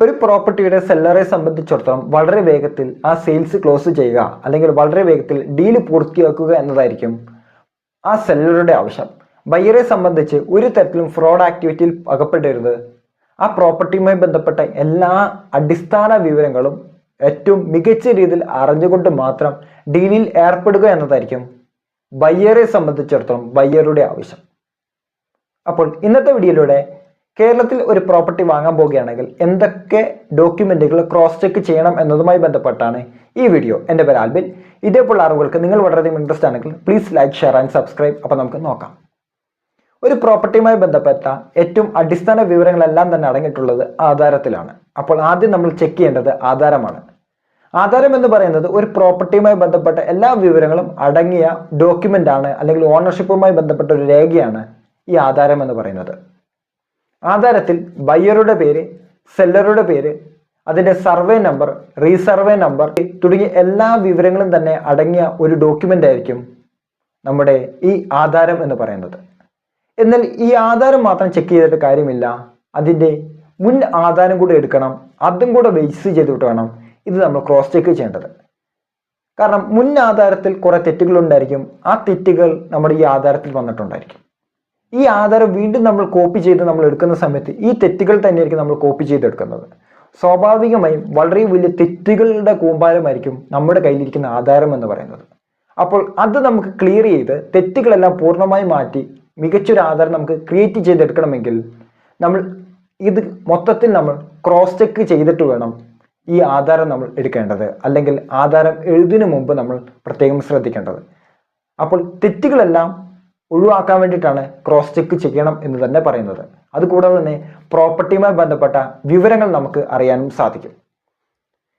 ഒരു പ്രോപ്പർട്ടിയുടെ സെല്ലറെ സംബന്ധിച്ചിടത്തോളം വളരെ വേഗത്തിൽ ആ സെയിൽസ് ക്ലോസ് ചെയ്യുക അല്ലെങ്കിൽ വളരെ വേഗത്തിൽ ഡീൽ പൂർത്തിയാക്കുക എന്നതായിരിക്കും ആ സെല്ലറുടെ ആവശ്യം. ബയ്യറെ സംബന്ധിച്ച് ഒരു തരത്തിലും ഫ്രോഡ് ആക്ടിവിറ്റിയിൽ അകപ്പെടരുത്. ആ പ്രോപ്പർട്ടിയുമായി ബന്ധപ്പെട്ട എല്ലാ അടിസ്ഥാന വിവരങ്ങളും ഏറ്റവും മികച്ച രീതിയിൽ അറിഞ്ഞുകൊണ്ട് മാത്രം ഡീലിൽ ഏർപ്പെടുക എന്നതായിരിക്കും ബയ്യറെ സംബന്ധിച്ചിടത്തോളം ബയ്യറുടെ ആവശ്യം. അപ്പോൾ ഇന്നത്തെ വീഡിയോയിലൂടെ കേരളത്തിൽ ഒരു പ്രോപ്പർട്ടി വാങ്ങാൻ പോവുകയാണെങ്കിൽ എന്തൊക്കെ ഡോക്യുമെന്റുകൾ ക്രോസ് ചെക്ക് ചെയ്യണം എന്നതുമായി ബന്ധപ്പെട്ടാണ് ഈ വീഡിയോ എന്റെ പേര് ആൽബിൻ. ഇതേപോലുള്ള അറിവുകൾക്ക് നിങ്ങൾ വളരെയധികം ഇൻട്രസ്റ്റ് ആണെങ്കിൽ please like share and subscribe അപ്പോൾ നമുക്ക് നോക്കാം. ഒരു പ്രോപ്പർട്ടിയുമായി ബന്ധപ്പെട്ട ഏറ്റവും അടിസ്ഥാന വിവരങ്ങളെല്ലാം തന്നെ അടങ്ങിയിട്ടുള്ളത് ആധാരത്തിലാണ്. അപ്പോൾ ആദ്യം നമ്മൾ ചെക്ക് ചെയ്യേണ്ടത് ആധാരമാണ്. ആധാരം എന്ന് പറയുന്നത് ഒരു പ്രോപ്പർട്ടിയുമായി ബന്ധപ്പെട്ട എല്ലാ വിവരങ്ങളും അടങ്ങിയ ഡോക്യുമെന്റ് ആണ് അല്ലെങ്കിൽ ഓണർഷിപ്പുമായി ബന്ധപ്പെട്ട ഒരു രേഖയാണ് ഈ ആധാരം എന്ന് പറയുന്നത്. ആധാരത്തിൽ ബയ്യറുടെ പേര് സെല്ലറുടെ പേര് അതിന്റെ സർവേ നമ്പർ റീസർവേ നമ്പർ തുടങ്ങിയ എല്ലാ വിവരങ്ങളും തന്നെ അടങ്ങിയ ഒരു ഡോക്യുമെന്റ് ആയിരിക്കും നമ്മുടെ ഈ ആധാരം എന്ന് പറയുന്നത്. എന്നാൽ ഈ ആധാരം മാത്രം ചെക്ക് ചെയ്തിട്ട് കാര്യമില്ല. അതിന്റെ മുൻ ആധാരം കൂടെ എടുക്കണം. അതും കൂടെ ബേസ് ചെയ്തിട്ട് വേണം ഇത് നമ്മൾ ക്രോസ് ചെക്ക് ചെയ്യേണ്ടത്. കാരണം മുൻ ആധാരത്തിൽ കുറേ തെറ്റുകൾ ഉണ്ടായിരിക്കും. ആ തെറ്റുകൾ നമ്മുടെ ഈ ആധാരത്തിൽ വന്നിട്ടുണ്ടായിരിക്കും. ഈ ആധാരം വീണ്ടും നമ്മൾ കോപ്പി ചെയ്ത് നമ്മൾ എടുക്കുന്ന സമയത്ത് ഈ തെറ്റുകൾ തന്നെയായിരിക്കും നമ്മൾ കോപ്പി ചെയ്തെടുക്കുന്നത് സ്വാഭാവികമായും വളരെ വലിയ തെറ്റുകളുടെ കൂമ്പാരമായിരിക്കും നമ്മുടെ കയ്യിലിരിക്കുന്ന ആധാരം എന്ന് പറയുന്നത്. അപ്പോൾ അത് നമുക്ക് ക്ലിയർ ചെയ്ത് തെറ്റുകളെല്ലാം പൂർണമായി മാറ്റി മികച്ചൊരു ആധാരം നമുക്ക് ക്രിയേറ്റ് ചെയ്തെടുക്കണമെങ്കിൽ നമ്മൾ ഇത് മൊത്തത്തിൽ നമ്മൾ ക്രോസ് ചെക്ക് ചെയ്തിട്ട് വേണം ഈ ആധാരം നമ്മൾ എടുക്കേണ്ടത്. അല്ലെങ്കിൽ ആധാരം എഴുതിനു മുമ്പ് നമ്മൾ പ്രത്യേകം ശ്രദ്ധിക്കേണ്ടത്. അപ്പോൾ തെറ്റുകളെല്ലാം ഒഴിവാക്കാൻ വേണ്ടിയിട്ടാണ് ക്രോസ് ചെക്ക് ചെയ്യണം എന്ന് തന്നെ പറയുന്നത്. അതുകൂടാതെ തന്നെ പ്രോപ്പർട്ടിയുമായി ബന്ധപ്പെട്ട വിവരങ്ങൾ നമുക്ക് അറിയാനും സാധിക്കും.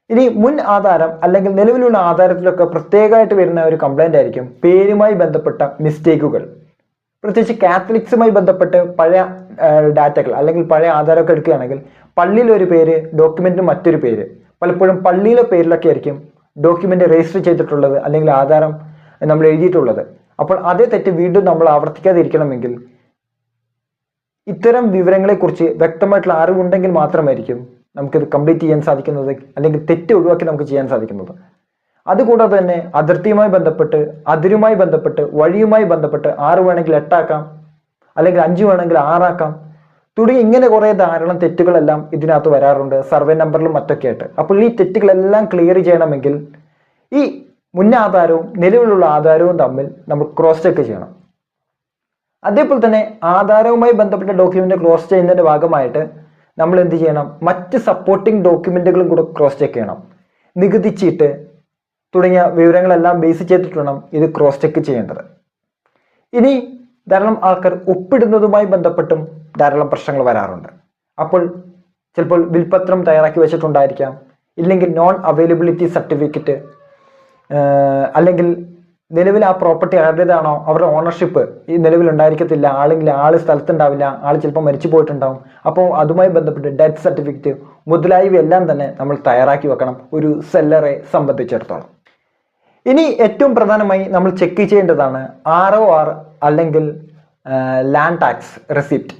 ഇനി മുൻ ആധാരം അല്ലെങ്കിൽ നിലവിലുള്ള ആധാരത്തിലൊക്കെ പ്രത്യേകമായിട്ട് വരുന്ന ഒരു കംപ്ലൈന്റ് ആയിരിക്കും പേരുമായി ബന്ധപ്പെട്ട മിസ്റ്റേക്കുകൾ പ്രത്യേകിച്ച് കാത്തലിക്സുമായി ബന്ധപ്പെട്ട് പഴയ ഡാറ്റകൾ അല്ലെങ്കിൽ പഴയ ആധാരമൊക്കെ എടുക്കുകയാണെങ്കിൽ പള്ളിയിലൊരു പേര് ഡോക്യുമെന്റിന് മറ്റൊരു പേര്. പലപ്പോഴും പള്ളിയിലെ പേരിലൊക്കെ ആയിരിക്കും ഡോക്യുമെന്റ് രജിസ്റ്റർ ചെയ്തിട്ടുള്ളത് അല്ലെങ്കിൽ ആധാരം നമ്മൾ എഴുതിയിട്ടുള്ളത്. അപ്പോൾ അതേ തെറ്റ് വീണ്ടും നമ്മൾ ആവർത്തിക്കാതിരിക്കണമെങ്കിൽ ഇത്തരം വിവരങ്ങളെക്കുറിച്ച് വ്യക്തമായിട്ടുള്ള അറിവുണ്ടെങ്കിൽ മാത്രമായിരിക്കും നമുക്കിത് കംപ്ലീറ്റ് ചെയ്യാൻ സാധിക്കുന്നത് അല്ലെങ്കിൽ തെറ്റ് ഒഴിവാക്കി നമുക്ക് ചെയ്യാൻ സാധിക്കുന്നത്. അതുകൂടാതെ തന്നെ അതിർത്തിയുമായി ബന്ധപ്പെട്ട് അതിരുമായി ബന്ധപ്പെട്ട് വഴിയുമായി ബന്ധപ്പെട്ട് ആറ് വേണമെങ്കിൽ എട്ടാക്കാം അല്ലെങ്കിൽ അഞ്ച് വേണമെങ്കിൽ ആറാക്കാം തുടങ്ങി ഇങ്ങനെ കുറേ ധാരാളം തെറ്റുകളെല്ലാം ഇതിനകത്ത് വരാറുണ്ട്. സർവേ നമ്പറിലും മറ്റൊക്കെ ആയിട്ട് അപ്പോൾ ഈ തെറ്റുകളെല്ലാം ക്ലിയർ ചെയ്യണമെങ്കിൽ ഈ മുൻ ആധാരവും നിലവിലുള്ള ആധാരവും തമ്മിൽ നമ്മൾ ക്രോസ് ചെക്ക് ചെയ്യണം. അതേപോലെ തന്നെ ആധാരവുമായി ബന്ധപ്പെട്ട ഡോക്യുമെന്റ് ക്രോസ് ചെയ്യുന്നതിന്റെ ഭാഗമായിട്ട് നമ്മൾ എന്ത് ചെയ്യണം? മറ്റ് സപ്പോർട്ടിംഗ് ഡോക്യുമെന്റുകളും കൂടെ ക്രോസ് ചെക്ക് ചെയ്യണം. നികുതി ചീട്ട് തുടങ്ങിയ വിവരങ്ങളെല്ലാം ബേസ് ചെയ്തിട്ട് വേണം ഇത് ക്രോസ് ചെക്ക് ചെയ്യേണ്ടത്. ഇനി ധാരാളം ആൾക്കാർ ഒപ്പിടുന്നതുമായി ബന്ധപ്പെട്ടും ധാരാളം പ്രശ്നങ്ങൾ വരാറുണ്ട്. അപ്പോൾ ചിലപ്പോൾ വിൽപത്രം തയ്യാറാക്കി വെച്ചിട്ടുണ്ടായിരിക്കാം. ഇല്ലെങ്കിൽ നോൺ അവൈലബിലിറ്റി സർട്ടിഫിക്കറ്റ് അല്ലെങ്കിൽ നിലവിൽ ആ പ്രോപ്പർട്ടി ആരുടേതാണോ അവരുടെ ഓണർഷിപ്പ് ഈ നിലവിൽ ഉണ്ടായിരിക്കത്തില്ല. ആളെങ്കിൽ ആൾ സ്ഥലത്തുണ്ടാവില്ല ആൾ ചിലപ്പോൾ മരിച്ചു പോയിട്ടുണ്ടാവും. അപ്പോൾ അതുമായി ബന്ധപ്പെട്ട് ഡെത്ത് സർട്ടിഫിക്കറ്റ് മുതലായവയെല്ലാം തന്നെ നമ്മൾ തയ്യാറാക്കി വെക്കണം. ഒരു സെല്ലറെ സംബന്ധിച്ചിടത്തോളം. ഇനി ഏറ്റവും പ്രധാനമായി നമ്മൾ ചെക്ക് ചെയ്യേണ്ടതാണ് ആർ ഒ ആർ അല്ലെങ്കിൽ ലാൻഡ് ടാക്സ് റെസിപ്റ്റ്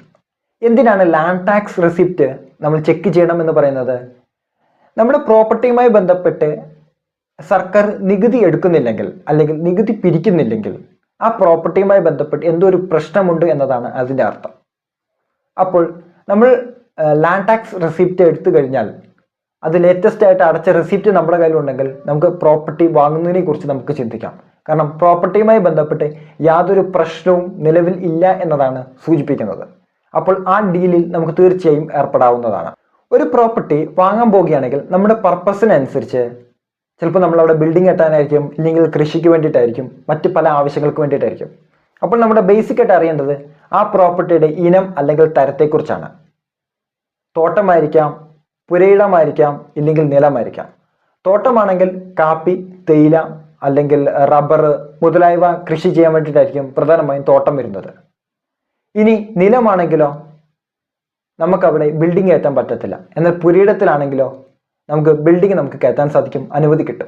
എന്തിനാണ് ലാൻഡ് ടാക്സ് റെസിപ്റ്റ് നമ്മൾ ചെക്ക് ചെയ്യണം എന്ന് പറയുന്നത്? നമ്മുടെ പ്രോപ്പർട്ടിയുമായി ബന്ധപ്പെട്ട് സർക്കാർ നികുതി എടുക്കുന്നില്ലെങ്കിൽ അല്ലെങ്കിൽ നികുതി പിരിക്കുന്നില്ലെങ്കിൽ ആ പ്രോപ്പർട്ടിയുമായി ബന്ധപ്പെട്ട് എന്തോ ഒരു പ്രശ്നമുണ്ട് എന്നതാണ് അതിന്റെ അർത്ഥം. അപ്പോൾ നമ്മൾ ലാൻഡ് ടാക്സ് റെസിപ്റ്റ് എടുത്തു കഴിഞ്ഞാൽ അത് ലേറ്റസ്റ്റ് ആയിട്ട് അടച്ച റെസിപ്റ്റ് നമ്മുടെ കയ്യിലുണ്ടെങ്കിൽ നമുക്ക് പ്രോപ്പർട്ടി വാങ്ങുന്നതിനെ കുറിച്ച് നമുക്ക് ചിന്തിക്കാം. കാരണം പ്രോപ്പർട്ടിയുമായി ബന്ധപ്പെട്ട് യാതൊരു പ്രശ്നവും നിലവിൽ ഇല്ല എന്നതാണ് സൂചിപ്പിക്കുന്നത്. അപ്പോൾ ആ ഡീലിൽ നമുക്ക് തീർച്ചയായും ഏർപ്പെടാവുന്നതാണ്. ഒരു പ്രോപ്പർട്ടി വാങ്ങാൻ പോവുകയാണെങ്കിൽ നമ്മുടെ പർപ്പസിനനുസരിച്ച് ചിലപ്പോൾ നമ്മൾ അവിടെ ബിൽഡിംഗ് കെട്ടാനായിരിക്കും ഇല്ലെങ്കിൽ കൃഷിക്ക് വേണ്ടിയിട്ടായിരിക്കും മറ്റ് പല ആവശ്യങ്ങൾക്ക് വേണ്ടിയിട്ടായിരിക്കും. അപ്പോൾ നമ്മുടെ ബേസിക് ആയിട്ട് അറിയേണ്ടത് ആ പ്രോപ്പർട്ടിയുടെ ഇനം അല്ലെങ്കിൽ തരത്തെക്കുറിച്ചാണ്. തോട്ടമായിരിക്കാം പുരയിടമായിരിക്കാം ഇല്ലെങ്കിൽ നിലമായിരിക്കാം. തോട്ടമാണെങ്കിൽ കാപ്പി തേയില അല്ലെങ്കിൽ റബ്ബർ മുതലായവ കൃഷി ചെയ്യാൻ വേണ്ടിയിട്ടായിരിക്കും പ്രധാനമായും തോട്ടം വരുന്നത്. ഇനി നിലമാണെങ്കിലോ നമുക്കവിടെ ബിൽഡിംഗ് കയറ്റാൻ പറ്റത്തില്ല. എന്നാൽ പുരയിടത്തിലാണെങ്കിലോ നമുക്ക് ബിൽഡിംഗ് നമുക്ക് കയറ്റാൻ സാധിക്കും അനുമതി കിട്ടും.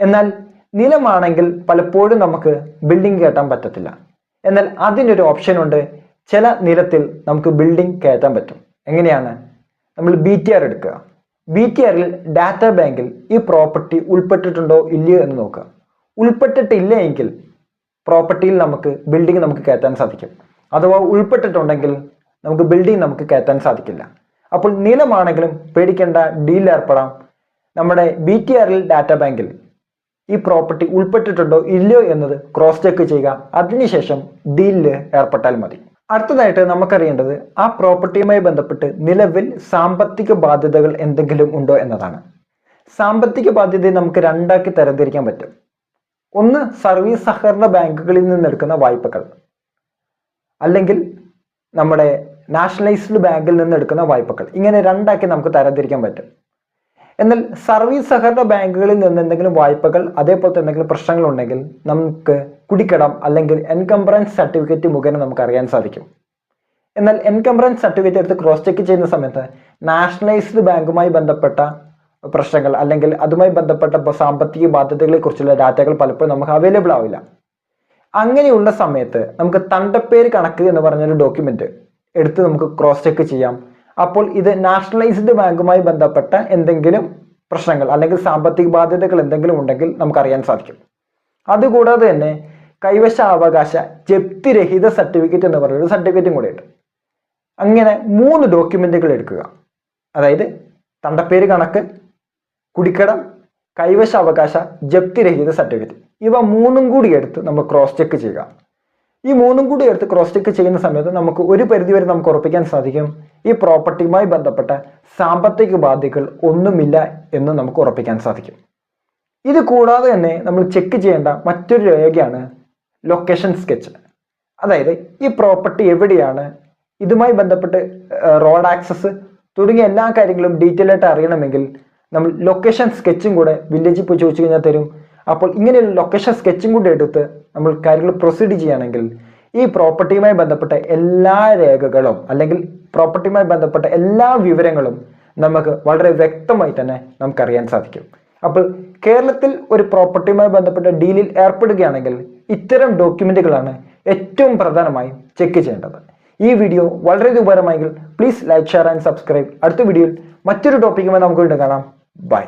എന്നാൽ നിലമാണെങ്കിൽ പലപ്പോഴും നമുക്ക് ബിൽഡിംഗ് കയറ്റാൻ പറ്റത്തില്ല. എന്നാൽ അതിനൊരു ഓപ്ഷൻ ഉണ്ട് ചില നിലത്തിൽ നമുക്ക് ബിൽഡിംഗ് കയറ്റാൻ പറ്റും. എങ്ങനെയാണ്? നമ്മൾ ബി ടി ആർ എടുക്കുക. ബി ടി ആറിൽ ഡാറ്റ ബാങ്കിൽ ഈ പ്രോപ്പർട്ടി ഉൾപ്പെട്ടിട്ടുണ്ടോ ഇല്ലയോ എന്ന് നോക്കുക. ഉൾപ്പെട്ടിട്ടില്ല എങ്കിൽ പ്രോപ്പർട്ടിയിൽ നമുക്ക് ബിൽഡിംഗ് നമുക്ക് കയറ്റാൻ സാധിക്കും. അഥവാ ഉൾപ്പെട്ടിട്ടുണ്ടെങ്കിൽ നമുക്ക് ബിൽഡിംഗ് നമുക്ക് കയറ്റാൻ സാധിക്കില്ല. അപ്പോൾ നിലമാണെങ്കിലും പേടിക്കേണ്ട ഡീൽ ഏർപ്പെടാം നമ്മുടെ ബി ടി ആറിൽ ഡാറ്റ ബാങ്കിൽ ഈ പ്രോപ്പർട്ടി ഉൾപ്പെട്ടിട്ടുണ്ടോ ഇല്ലയോ എന്നത് ക്രോസ് ചെക്ക് ചെയ്യുക. അതിനുശേഷം ഡീലിൽ ഏർപ്പെട്ടാൽ മതി. അടുത്തതായിട്ട് നമുക്കറിയേണ്ടത് ആ പ്രോപ്പർട്ടിയുമായി ബന്ധപ്പെട്ട് നിലവിൽ സാമ്പത്തിക ബാധ്യതകൾ എന്തെങ്കിലും ഉണ്ടോ എന്നതാണ്. സാമ്പത്തിക ബാധ്യതയെ നമുക്ക് രണ്ടാക്കി തരംതിരിക്കാൻ പറ്റും. ഒന്ന് സർവീസ് സഹകരണ ബാങ്കുകളിൽ നിന്ന് എടുക്കുന്ന വായ്പകൾ. അല്ലെങ്കിൽ നമ്മുടെ നാഷണലൈസ്ഡ് ബാങ്കിൽ നിന്ന് എടുക്കുന്ന വായ്പകൾ. ഇങ്ങനെ രണ്ടാക്കി നമുക്ക് തരംതിരിക്കാൻ പറ്റും. എന്നാൽ സർവീസ് സഹകരണ ബാങ്കുകളിൽ നിന്ന് എന്തെങ്കിലും വായ്പകൾ അതേപോലത്തെ എന്തെങ്കിലും പ്രശ്നങ്ങൾ ഉണ്ടെങ്കിൽ നമുക്ക് കുടിക്കടം അല്ലെങ്കിൽ എൻകംബറൻസ് സർട്ടിഫിക്കറ്റ് മുഖേന നമുക്ക് അറിയാൻ സാധിക്കും. എന്നാൽ എൻകംബറൻസ് സർട്ടിഫിക്കറ്റ് എടുത്ത് ക്രോസ് ചെക്ക് ചെയ്യുന്ന സമയത്ത് നാഷണലൈസ്ഡ് ബാങ്കുമായി ബന്ധപ്പെട്ട പ്രശ്നങ്ങൾ അല്ലെങ്കിൽ അതുമായി ബന്ധപ്പെട്ട സാമ്പത്തിക ബാധ്യതകളെ കുറിച്ചുള്ള ഡാറ്റകൾ പലപ്പോഴും നമുക്ക് അവൈലബിൾ ആവില്ല. അങ്ങനെയുള്ള സമയത്ത് നമുക്ക് തണ്ടപ്പേര് കണക്ക് എന്ന് പറഞ്ഞൊരു ഡോക്യുമെന്റ് എടുത്ത് നമുക്ക് ക്രോസ് ചെക്ക് ചെയ്യാം. അപ്പോൾ ഇത് നാഷണലൈസ്ഡ് ബാങ്കുമായി ബന്ധപ്പെട്ട എന്തെങ്കിലും പ്രശ്നങ്ങൾ അല്ലെങ്കിൽ സാമ്പത്തിക ബാധ്യതകൾ എന്തെങ്കിലും ഉണ്ടെങ്കിൽ നമുക്ക് അറിയാൻ സാധിക്കും. അതുകൂടാതെ തന്നെ കൈവശ അവകാശ ജപ്തി രഹിത സർട്ടിഫിക്കറ്റ് എന്ന് പറയുന്ന സർട്ടിഫിക്കറ്റും കൂടെ ഉണ്ട്. അങ്ങനെ മൂന്ന് ഡോക്യുമെന്റുകൾ എടുക്കുക. അതായത് തണ്ടപ്പേര് കണക്ക് കുടിക്കടം കൈവശ അവകാശ ജപ്തി രഹിത സർട്ടിഫിക്കറ്റ് ഇവ മൂന്നും കൂടി എടുത്ത് നമ്മൾ ക്രോസ് ചെക്ക് ചെയ്യുക ഈ മൂന്നും കൂടി എടുത്ത് ക്രോസ് ചെക്ക് ചെയ്യുന്ന സമയത്ത് നമുക്ക് ഒരു പരിധിവരെ നമുക്ക് ഉറപ്പിക്കാൻ സാധിക്കും. ഈ പ്രോപ്പർട്ടിയുമായി ബന്ധപ്പെട്ട സാമ്പത്തിക ബാധ്യതകൾ ഒന്നുമില്ല എന്ന് നമുക്ക് ഉറപ്പിക്കാൻ സാധിക്കും. ഇത് കൂടാതെ തന്നെ നമ്മൾ ചെക്ക് ചെയ്യേണ്ട മറ്റൊരു രേഖയാണ് ലൊക്കേഷൻ സ്കെച്ച് അതായത് ഈ പ്രോപ്പർട്ടി എവിടെയാണ് ഇതുമായി ബന്ധപ്പെട്ട് റോഡ് ആക്സസ് തുടങ്ങിയ എല്ലാ കാര്യങ്ങളും ഡീറ്റെയിൽ ആയിട്ട് അറിയണമെങ്കിൽ നമ്മൾ ലൊക്കേഷൻ സ്കെച്ചും കൂടെ വില്ലേജിൽ പോയി ചോദിച്ചു കഴിഞ്ഞാൽ തരും. അപ്പോൾ ഇങ്ങനെയുള്ള ലൊക്കേഷൻ സ്കെച്ചും കൂടി എടുത്ത് നമ്മൾ കാര്യങ്ങൾ പ്രൊസീഡ് ചെയ്യുകയാണെങ്കിൽ ഈ പ്രോപ്പർട്ടിയുമായി ബന്ധപ്പെട്ട എല്ലാ രേഖകളും അല്ലെങ്കിൽ പ്രോപ്പർട്ടിയുമായി ബന്ധപ്പെട്ട എല്ലാ വിവരങ്ങളും നമുക്ക് വളരെ വ്യക്തമായി തന്നെ നമുക്കറിയാൻ സാധിക്കും. അപ്പോൾ കേരളത്തിൽ ഒരു പ്രോപ്പർട്ടിയുമായി ബന്ധപ്പെട്ട ഡീലിൽ ഏർപ്പെടുകയാണെങ്കിൽ ഇത്തരം ഡോക്യുമെന്റുകളാണ് ഏറ്റവും പ്രധാനമായും ചെക്ക് ചെയ്യേണ്ടത്. ഈ വീഡിയോ വളരെ ഉപകാരമായെങ്കിൽ please like share and subscribe അടുത്ത വീഡിയോയിൽ മറ്റൊരു ടോപ്പിക്കുമായി നമുക്ക് വീണ്ടും കാണാം. ബൈ